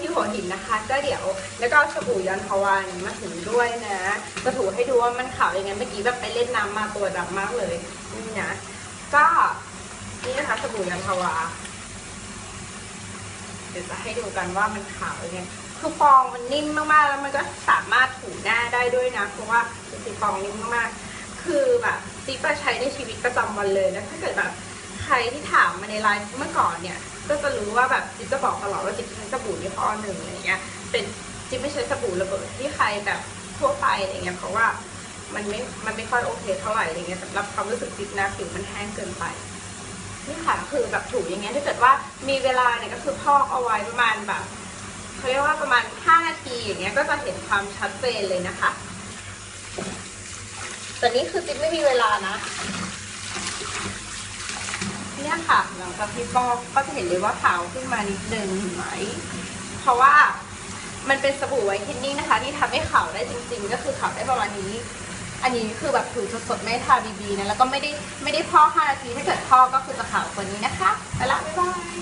ที่หัวหินนะคะ ก็เดี๋ยว แล้วก็สบู่ยันทวารมาถึงด้วยนะจะถูให้ดูว่ามันขาวยังไงเมื่อกี้แบบไปเล่นน้ำมาตัวดำมากเลยนี่นะก็นี่นะคะสบู่ยันทวาเดี๋ยวจะให้ดูกันว่ามันขาวยังไงคือฟองมันนิ่มมากๆแล้วมันก็สามารถถูหน้าได้ด้วยนะ เพราะว่าสีฟองนิ่มมากๆคือแบบติ๊กใช้ในชีวิตประจำวันเลยนะถ้าเกิดแบบ ใครที่ถามมาในไลฟ์เมื่อก่อนเนี่ย ก็จะรู้ว่าแบบจิ๊บจะบอกตลอดว่าจิ๊บใช้สบู่ยี่ห้อหนึ่งอะไรเงี้ย เป็นจิ๊บไม่ใช้สบู่ระเบิดที่ใครแบบทั่วไปอะไรเงี้ยเพราะว่ามันไม่ มันไม่ค่อยโอเคเท่าไหร่อะไรเงี้ยสำหรับความรู้สึกจิ๊บนะผิวมันแห้งเกินไปนี่ค่ะคือแบบถูอย่างเงี้ยถ้าเกิดว่ามีเวลาเนี่ยก็คือพอกเอาไว้ประมาณแบบเขาเรียกว่าประมาณ 5 นาทีอย่างเงี้ยก็จะเห็นความชัดเจนเลยนะคะแต่นี่คือจิ๊บไม่มีเวลานะ เนี่ยค่ะ หลังจากที่ฟอกก็จะเห็นเลยว่าขาวขึ้นมานิดนึงเห็นไหม เพราะว่ามันเป็นสบู่ไวท์เทนนิ่งนะคะ ที่ทำให้ขาวได้จริง ๆ ก็คือขาวได้ประมาณนี้ อันนี้คือแบบถูสดๆไม่ทาบีบีนะ แล้วก็ไม่ได้ไม่ได้พอก5นาที ถ้าเกิดพอกก็คือจะขาวกว่านี้นะคะ ไปละ บ๊ายบาย